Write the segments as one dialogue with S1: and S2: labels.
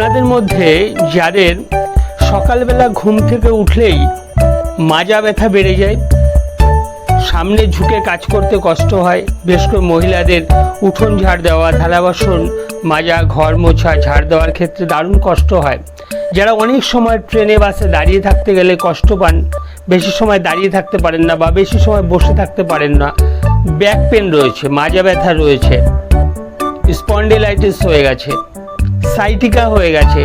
S1: আপনাদের মধ্যে যাদের সকালবেলা ঘুম থেকে উঠলেই মাজা ব্যথা বেড়ে যায়, সামনে ঝুঁকে কাজ করতে কষ্ট হয়, বেশ করে মহিলাদের উঠোন ঝাড় দেওয়া, থালা বাসন মাজা, ঘর মোছা ঝাড় দেওয়ার ক্ষেত্রে দারুণ কষ্ট হয়। যারা অনেক সময় ট্রেনে, বাসে দাঁড়িয়ে থাকতে গেলে কষ্ট পান, বেশি সময় দাঁড়িয়ে থাকতে পারেন না বা বেশি সময় বসে থাকতে পারেন না, ব্যাক পেন রয়েছে, মাজা ব্যথা রয়েছে, স্পন্ডিলাইটিস হয়ে গেছে। সাইটিকা হয়ে গেছে।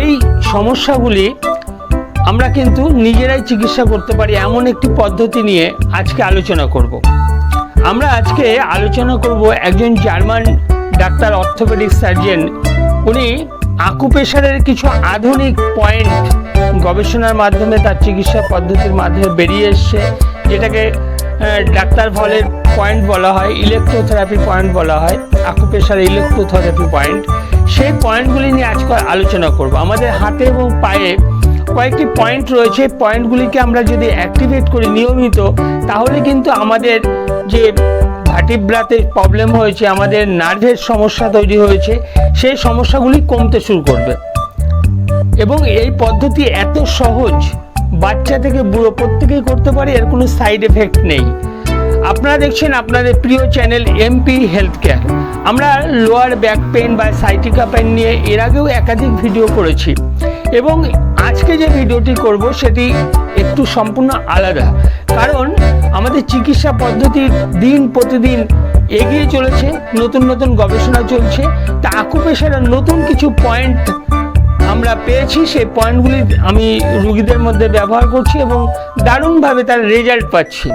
S1: এই সমস্যাগুলি আমরা কিন্তু নিজেরাই চিকিৎসা করতে পারি এমন একটি পদ্ধতি নিয়ে আজকে আলোচনা করব। আমরা আজকে আলোচনা করব একজন জার্মান ডাক্তার অর্থোপেডিক সার্জন। উনি আকুপেশারের কিছু আধুনিক পয়েন্ট গবেষণার মাধ্যমে তার চিকিৎসা পদ্ধতির মাধ্যমে বেরিয়ে এসছে, যেটাকে ডাক্তার ফলের পয়েন্ট বলা হয় ইলেকট্রোথেরাপি পয়েন্ট বলা হয় আকুপেশার ইলেকট্রোথেরাপি পয়েন্ট সেই পয়েন্টগুলি নিয়ে আজকে আলোচনা করব। আমাদের হাতে এবং পায়ে কয়েকটি পয়েন্ট রয়েছে। পয়েন্টগুলিকে আমরা যদি অ্যাক্টিভেট করি নিয়মিত, তাহলে কিন্তু আমাদের যে ভাটিব্রাতে প্রবলেম হয়েছে, আমাদের নার্ভের সমস্যা তৈরি হয়েছে, সেই সমস্যাগুলি কমতে শুরু করবে। এবং এই পদ্ধতি এত সহজ বাচ্চা থেকে বুড়ো প্রত্যেকেই করতে পারে, এর কোনো সাইড এফেক্ট নেই। আপনারা দেখছেন আপনাদের প্রিয় চ্যানেল এমপি হেলথ কেয়ার আমরা লোয়ার ব্যাক পেন বা সাইটিকা পেন নিয়ে এর আগেও একাধিক ভিডিও করেছি। এবং আজকে যে ভিডিওটি করব, সেটি একটু সম্পূর্ণ আলাদা। কারণ আমাদের চিকিৎসা পদ্ধতি দিন প্রতিদিন এগিয়ে চলেছে, নতুন নতুন গবেষণা চলছে। তা আকুপেশারের নতুন কিছু পয়েন্ট আমরা পেয়েছি সেই পয়েন্টগুলি আমি রুগীদের মধ্যে ব্যবহার করছি এবং দারুণভাবে তার রেজাল্ট পাচ্ছি।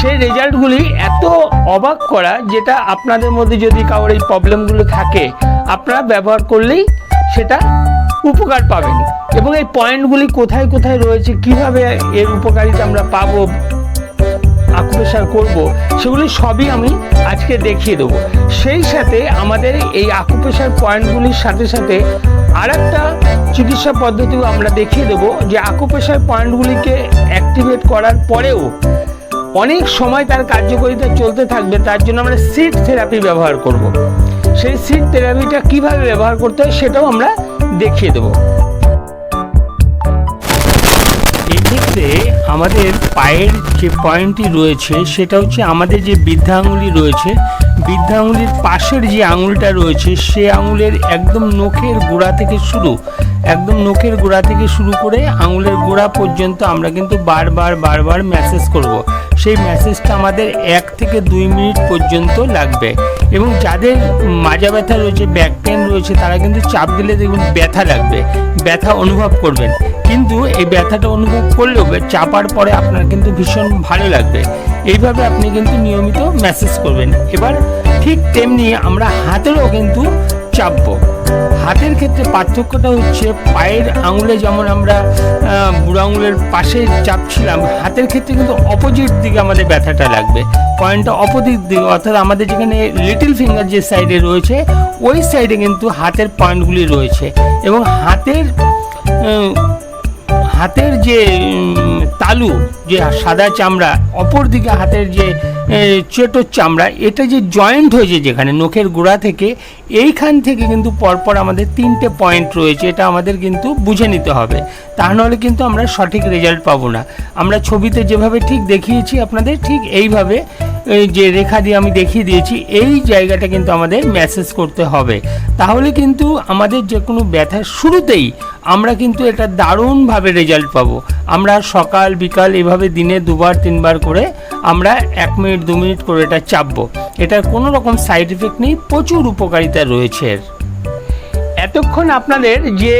S1: সেই রেজাল্টগুলি এত অবাক করা যেটা আপনাদের মধ্যে যদি কারোর এই প্রবলেমগুলো থাকে, আপনারা ব্যবহার করলেই সেটা উপকার পাবেন। এবং এই পয়েন্টগুলি কোথায় কোথায় রয়েছে, কীভাবে এর উপকারিতা আমরা পাবো আকুপেশার করব, সেগুলি সবই আমি আজকে দেখিয়ে দেবো সেই সাথে আমাদের এই আকুপেশার পয়েন্টগুলির সাথে সাথে আর একটা চিকিৎসা পদ্ধতিও আমরা দেখিয়ে দেবো, যে আকুপেশার পয়েন্টগুলিকে অ্যাক্টিভেট করার পরেও অনেক সময় তার কার্যকারিতা চলতে থাকবে, তার জন্য আমরা সিট থেরাপি ব্যবহার করব। সেই সিট থেরাপিটা কীভাবে ব্যবহার করতে হয় সেটাও আমরা দেখিয়ে দেবো আমাদের পায়ের যে পয়েন্টটি রয়েছে, সেটা হচ্ছে আমাদের যে বৃদ্ধা আঙুলি রয়েছে বৃদ্ধা আঙুলির পাশের যে আঙুলটা রয়েছে, সে আঙুলের একদম নখের গোড়া থেকে শুরু একদম নখের গোড়া থেকে শুরু করে আঙুলের গোড়া পর্যন্ত আমরা কিন্তু বারবার বারবার ম্যাসেজ করব। সেই ম্যাসেজটা আমাদের এক থেকে দুই মিনিট পর্যন্ত লাগবে। এবং যাদের মাজা ব্যথা রয়েছে ব্যাক পেন রয়েছে, তারা কিন্তু চাপ দিলে দেখবেন ব্যথা লাগবে, ব্যথা অনুভব করবেন। কিন্তু এই ব্যথাটা অনুভব করলেও চাপার পরে আপনার কিন্তু ভীষণ ভালো লাগবে। এইভাবে আপনি কিন্তু নিয়মিত ম্যাসেজ করবেন। এবার ঠিক তেমনি আমরা হাতেরও কিন্তু চাপবো। হাতের ক্ষেত্রে পার্থক্যটা হচ্ছে পায়ের আঙুলে যেমন আমরা বুড়ো আঙুলের পাশে চাপছিলাম, হাতের ক্ষেত্রে কিন্তু অপোজিট দিকে আমাদের ব্যথাটা লাগবে। পয়েন্টটা অপোজিট দিকে, অর্থাৎ আমাদের যেখানে লিটল ফিঙ্গার যে সাইডে রয়েছে, ওই সাইডে কিন্তু হাতের পয়েন্টগুলি রয়েছে। এবং হাতের হাতের যে তালু, যে সাদা চামড়া অপর দিকে হাতের যে চেটোর চামড়া, এটা যে জয়েন্ট হয়েছে যেখানে, নখের গোড়া থেকে, এইখান থেকে কিন্তু পরপর আমাদের তিনটে পয়েন্ট রয়েছে, এটা আমাদের কিন্তু বুঝে নিতে হবে। তা নাহলে কিন্তু আমরা সঠিক রেজাল্ট পাবো না। আমরা ছবিতে যেভাবে ঠিক দেখিয়েছি, আপনাদের ঠিক এইভাবে এই যে রেখা দিয়ে আমি দেখিয়ে দিয়েছি, এই জায়গাটা কিন্তু আমাদের মেসেজ করতে হবে। তাহলে কিন্তু আমাদের যে কোনো ব্যথার শুরুতেই আমরা কিন্তু এটা দারুণভাবে রেজাল্ট পাবো। আমরা সকাল, বিকাল এভাবে দিনে দুবার, তিনবার করে আমরা এক মিনিট, দু মিনিট করে এটা চাপবো। এটার কোনো রকম সাইড এফেক্ট নেই, প্রচুর উপকারিতা রয়েছে এতক্ষণ আপনাদের যে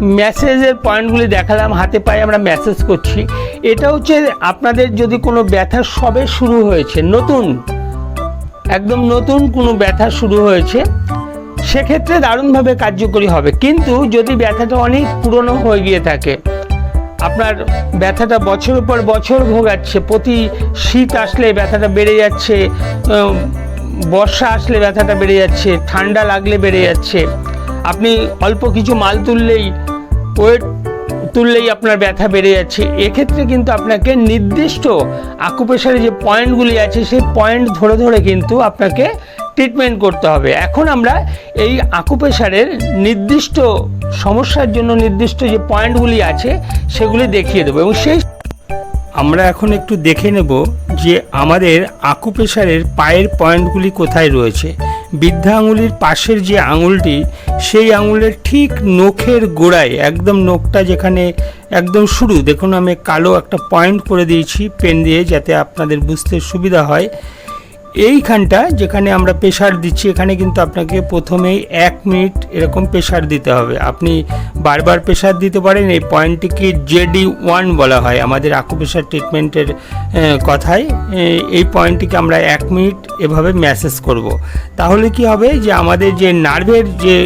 S1: মেসেজের পয়েন্টগুলি দেখালাম, হাতে পায়ে আমরা মেসেজ করছি। এটা হচ্ছে আপনাদের যদি কোনো ব্যথা সবে শুরু হয়েছে, নতুন, একদম নতুন কোনো ব্যথা শুরু হয়েছে, সেক্ষেত্রে দারুণভাবে কার্যকরী হবে। কিন্তু যদি ব্যথাটা অনেক পুরনো হয়ে গিয়ে থাকে, আপনার ব্যথাটা বছরের পর বছর ভোগাচ্ছে, প্রতি শীত আসলে ব্যথাটা বেড়ে যাচ্ছে বর্ষা আসলে ব্যথাটা বেড়ে যাচ্ছে, ঠান্ডা লাগলে বেড়ে যাচ্ছে, আপনি অল্প কিছু মাল তুললেই ওয়েট তুললেই আপনার ব্যথা বেড়ে যাচ্ছে। এক্ষেত্রে কিন্তু আপনাকে নির্দিষ্ট আকুপেশারে যে পয়েন্টগুলি আছে, সেই পয়েন্ট ধরে ধরে কিন্তু আপনাকে ট্রিটমেন্ট করতে হবে। এখন আমরা এই আকুপেশারের নির্দিষ্ট সমস্যার জন্য নির্দিষ্ট যে পয়েন্টগুলি আছে, সেগুলি দেখিয়ে দেবো এবং সেই আমরা এখন একটু দেখে নেব যে আমাদের আকুপেশারের পায়ের পয়েন্টগুলি কোথায় রয়েছে। বৃদ্ধা আঙুলির পাশের যে আঙুলটি, সেই আঙুলের ঠিক নখের গোড়ায়, একদম নখটা যেখানে একদম শুরু, দেখুন আমি কালো একটা পয়েন্ট করে দিয়েছি পেন দিয়ে, যাতে আপনাদের বুঝতে সুবিধা হয়। এইখানটা যেখানে আমরা প্রেশার দিচ্ছি, এখানে কিন্তু আপনাকে প্রথমেই এক মিনিট এরকম প্রেশার দিতে হবে আপনি বারবার প্রেশার দিতে পারেন, এই পয়েন্টটিকে জেডি ওয়ান বলা হয় আমাদের আকুপ্রেশার ট্রিটমেন্টের কথায় এই পয়েন্টটিকে আমরা এক মিনিট এভাবে ম্যাসেজ করব। তাহলে কি হবে যে আমাদের যে নার্ভের যে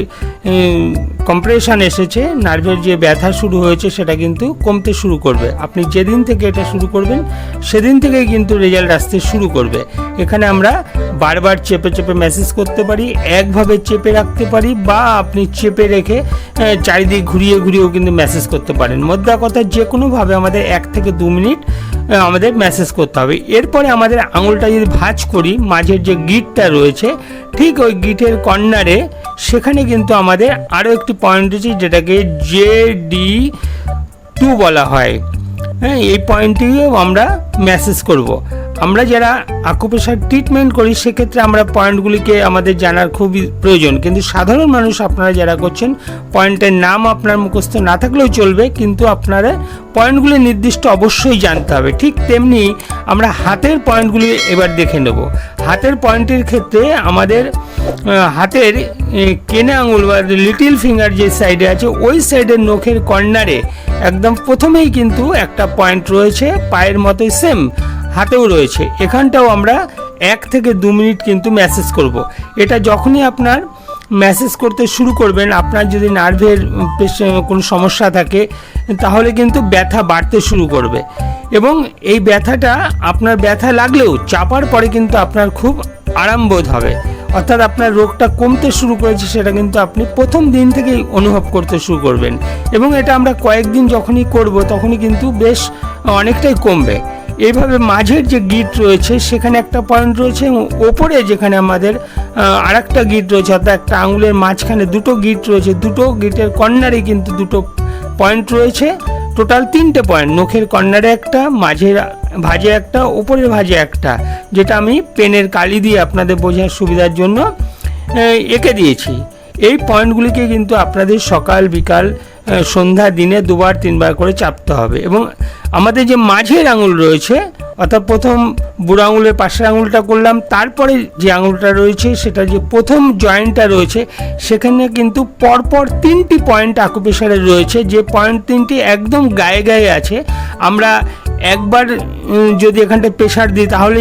S1: কম্প্রেশন এসেছে নার্ভের যে ব্যথা শুরু হয়েছে সেটা কিন্তু কমতে শুরু করবে। আপনি যেদিন থেকে এটা শুরু করবেন, সেদিন থেকেই কিন্তু রেজাল্ট আসতে শুরু করবে। এখানে আমরা বারবার চেপে চেপে মেসেজ করতে পারি, একভাবে চেপে রাখতে পারি বা আপনি চেপে রেখে চারিদিক ঘুরিয়ে ঘুরিয়েও কিন্তু মেসেজ করতে পারেন। মোদ্দা কথা, যে কোনোভাবে আমাদের এক থেকে দু মিনিট আমাদের মেসেজ করতে হবে। এরপরে আমাদের আঙুলটা যদি ভাঁজ করি, মাঝের যে গিটটা রয়েছে, ঠিক ওই গিটের কর্নারে সেখানে কিন্তু আমাদের আরও একটি পয়েন্ট রয়েছে, যেটাকে জে ডি টু বলা হয় হ্যাঁ এই পয়েন্টটিও আমরা মেসেজ করব। আমরা যারা আকুপেশার ট্রিটমেন্ট করি, সেক্ষেত্রে আমরা পয়েন্টগুলিকে আমাদের জানার খুবই প্রয়োজন। কিন্তু সাধারণ মানুষ আপনারা যারা করছেন পয়েন্টের নাম আপনার মুখস্থ না থাকলেও চলবে, কিন্তু আপনারা পয়েন্টগুলি নির্দিষ্ট অবশ্যই জানতে হবে। ঠিক তেমনি আমরা হাতের পয়েন্টগুলি এবার দেখে নেব। হাতের পয়েন্টের ক্ষেত্রে আমাদের হাতের কেনে আঙুল বা লিটিল ফিঙ্গার যে সাইডে আছে, ওই সাইডের নখের কর্নারে একদম প্রথমেই কিন্তু একটা পয়েন্ট রয়েছে, পায়ের মতোই সেম হাতেও রয়েছে। এখানটাও আমরা এক থেকে দু মিনিট কিন্তু মেসেজ করব। এটা যখনই আপনার মেসেজ করতে শুরু করবেন, আপনার যদি নার্ভের কোনো সমস্যা থাকে, তাহলে কিন্তু ব্যথা বাড়তে শুরু করবে। এবং এই ব্যথাটা আপনার ব্যথা লাগলেও চাপার পরে কিন্তু আপনার খুব আরাম বোধ হবে। অর্থাৎ আপনার রোগটা কমতে শুরু করেছে, সেটা কিন্তু আপনি প্রথম দিন থেকেই অনুভব করতে শুরু করবেন। এবং এটা আমরা কয়েকদিন যখনই করব, তখনই কিন্তু বেশ অনেকটাই কমবে। এইভাবে মাঝের যে গিট রয়েছে, সেখানে একটা পয়েন্ট রয়েছে এবং ওপরে যেখানে আমাদের আর একটা গিট রয়েছে, অর্থাৎ একটা আঙুলের মাঝখানে দুটো গিট রয়েছে, দুটো গিটের কর্নারে কিন্তু দুটো পয়েন্ট রয়েছে। টোটাল তিনটে পয়েন্ট নখের কর্নারে একটা, মাঝের ভাজে একটা, ওপরের ভাজে একটা, যেটা আমি পেনের কালি দিয়ে আপনাদের বোঝার সুবিধার জন্য এঁকে দিয়েছি। এই পয়েন্টগুলিকে কিন্তু আপনাদের সকাল, বিকাল সন্ধ্যা দিনে দুবার, তিনবার করে চাপতে হবে। এবং আমাদের যে মাঝের আঙুল রয়েছে, অর্থাৎ প্রথম বুড়ো আঙুলের পাশের আঙুলটা করলাম, তারপরে যে আঙুলটা রয়েছে, সেটা যে প্রথম জয়েন্টটা রয়েছে, সেখানে কিন্তু পরপর তিনটি পয়েন্ট আকুপেশারে রয়েছে। যে পয়েন্ট তিনটি একদম গায়ে গায়ে আছে। আমরা একবার যদি এখানটা প্রেশার দিই, তাহলে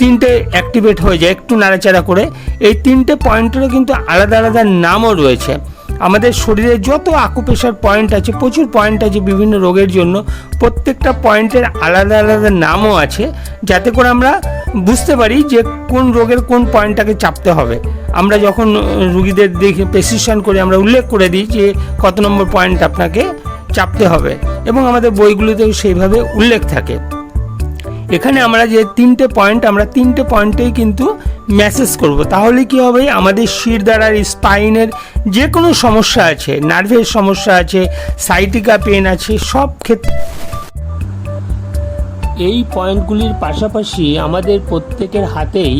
S1: তিনটে অ্যাক্টিভেট হয়ে যায়, একটু নাড়াচাড়া করে। এই তিনটে পয়েন্টেরও কিন্তু আলাদা আলাদা নামও রয়েছে। আমাদের শরীরে যত আকুপেশার পয়েন্ট আছে, প্রচুর পয়েন্ট আছে বিভিন্ন রোগের জন্য, প্রত্যেকটা পয়েন্টের আলাদা আলাদা নামও আছে, যাতে করে আমরা বুঝতে পারি যে কোন রোগের কোন পয়েন্টটাকে চাপতে হবে। আমরা যখন রুগীদের দেখে প্রেসক্রিপশন করে আমরা উল্লেখ করে দিই যে কত নম্বর পয়েন্ট আপনাকে চাপতে হবে। এবং আমাদের বইগুলোতেও সেইভাবে উল্লেখ থাকে। এখানে আমরা যে তিনটে পয়েন্ট আমরা তিনটে পয়েন্টেই কিন্তু মেসেজ করব। তাহলে কি হবে? আমাদের শির দ্বারার স্পাইনের যে কোনো সমস্যা আছে নার্ভের সমস্যা আছে সাইটিকা পেন আছে, সব ক্ষেত্রে এই পয়েন্টগুলির পাশাপাশি আমাদের প্রত্যেকের হাতেই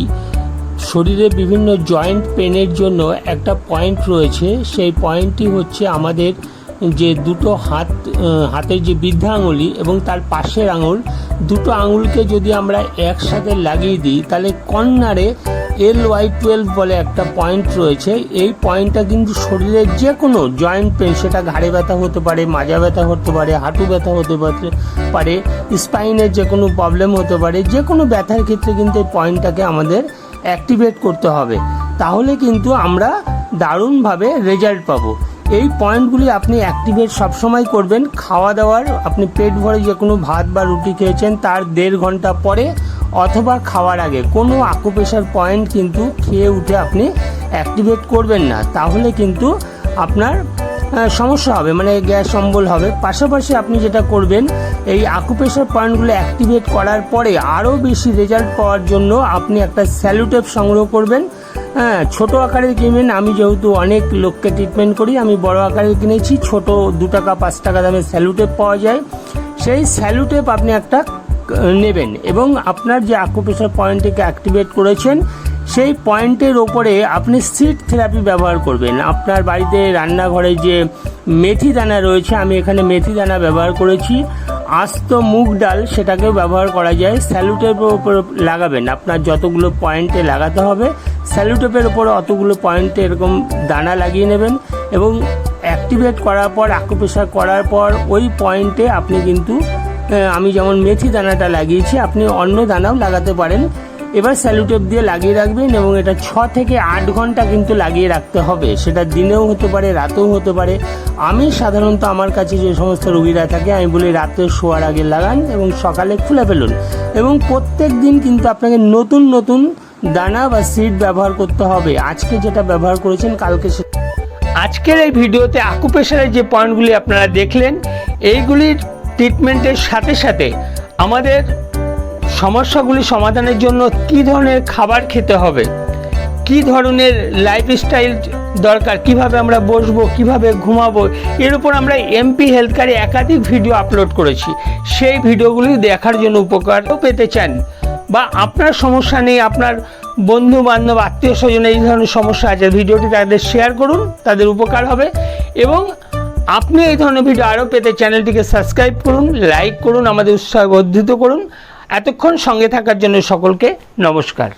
S1: শরীরে বিভিন্ন জয়েন্ট পেনের জন্য একটা পয়েন্ট রয়েছে। সেই পয়েন্টটি হচ্ছে আমাদের যে দুটো হাত হাতের যে বৃদ্ধা আঙুলি এবং তার পাশের আঙুল, দুটো আঙুলকে যদি আমরা একসাথে লাগিয়ে দিই, তাহলে কর্নারে এল ওয়াই টুয়েলভ বলে একটা পয়েন্ট রয়েছে। এই পয়েন্টটা কিন্তু শরীরের যে কোনো জয়েন্ট পেন সেটা ঘাড়ে ব্যথা হতে পারে, মাজা ব্যথা হতে পারে, হাঁটু ব্যথা হতে পারে- স্পাইনের যে কোনো প্রবলেম হতে পারে যে কোনো ব্যথার ক্ষেত্রে কিন্তু এই পয়েন্টটাকে আমাদের অ্যাক্টিভেট করতে হবে। তাহলে কিন্তু আমরা দারুণভাবে রেজাল্ট পাবো। এই পয়েন্টগুলি আপনি অ্যাক্টিভেট সবসময় করবেন। খাওয়া দাওয়ার, আপনি পেট ভরে যে কোনো ভাত বা রুটি খেয়েছেন, তার দেড় ঘণ্টা পরে অথবা খাওয়ার আগে। কোনো আকুপেশার পয়েন্ট কিন্তু খেয়ে উঠে আপনি অ্যাক্টিভেট করবেন না। তাহলে কিন্তু আপনার সমস্যা হবে মানে গ্যাস অম্বল হবে। পাশাপাশি আপনি যেটা করবেন, এই আকুপেশার পয়েন্টগুলো অ্যাক্টিভেট করার পরে আরও বেশি রেজাল্ট পাওয়ার জন্য আপনি একটা স্যালুটেপ সংগ্রহ করবেন। হ্যাঁ ছোট আকারের কিনবেন আমি যেহেতু অনেক লোককে ট্রিটমেন্ট করি, আমি বড় আকারের কিনেছি, ছোট দু টাকা, পাঁচ টাকা দামে স্যালুটেপ পাওয়া যায়। সেই স্যালুটেপ আপনি একটা নেবেন এবং আপনার যে আকুপ্রেশার পয়েন্টটিকে অ্যাক্টিভেট করেছেন, সেই পয়েন্টের ওপরে আপনি সিট থেরাপি ব্যবহার করবেন। আপনার বাড়িতে রান্নাঘরে যে মেথি দানা রয়েছে, আমি এখানে মেথি দানা ব্যবহার করেছি। আস্ত মুগ ডাল সেটাকেও ব্যবহার করা যায়। স্যালুটেপের উপর লাগাবেন। আপনার যতগুলো পয়েন্টে লাগাতে হবে স্যালুটেপের উপরে অতগুলো পয়েন্টে এরকম দানা লাগিয়ে নেবেন এবং অ্যাক্টিভেট করার পর আকুপেশা করার পর, ওই পয়েন্টে আপনি কিন্তু আমি যেমন মেথি দানাটা লাগিয়েছি, আপনি অন্য দানাও লাগাতে পারেন। এবার স্যালুটেপ দিয়ে লাগিয়ে রাখবেন এবং এটা ছ থেকে আট ঘণ্টা কিন্তু লাগিয়ে রাখতে হবে। সেটা দিনেও হতে পারে, রাতেও হতে পারে। আমি সাধারণত আমার কাছে যে সমস্ত রুগীরা থাকে, আমি বলি রাতে শোয়ার আগে লাগান এবং সকালে খুলে ফেলুন। এবং প্রত্যেক দিন কিন্তু আপনাকে নতুন নতুন দানা বা সিড ব্যবহার করতে হবে। আজকে যেটা ব্যবহার করেছেন, কালকে সে আজকের এই ভিডিওতে আকুপেশারের যে পয়েন্টগুলি আপনারা দেখলেন, এইগুলির ট্রিটমেন্টের সাথে সাথে আমাদের সমস্যাগুলি সমাধানের জন্য কি ধরনের খাবার খেতে হবে? কি ধরনের লাইফস্টাইল দরকার? কীভাবে আমরা বসবো? কীভাবে ঘুমাবো? এর উপর আমরা এমপি হেলথ কারে একাধিক ভিডিও আপলোড করেছি। সেই ভিডিওগুলি দেখার জন্য উপকারও পেতে চান বা আপনার সমস্যা নেই, আপনার বন্ধু বান্ধব আত্মীয় স্বজন এই ধরনের সমস্যা আছে ভিডিওটি তাদের শেয়ার করুন, তাদের উপকার হবে এবং আপনি এই ধরনের ভিডিও আরও পেতে চ্যানেলটিকে সাবস্ক্রাইব করুন লাইক করুন, আমাদের উৎসাহ বর্ধিত করুন। এতক্ষণ সঙ্গে থাকার জন্য সকলকে নমস্কার।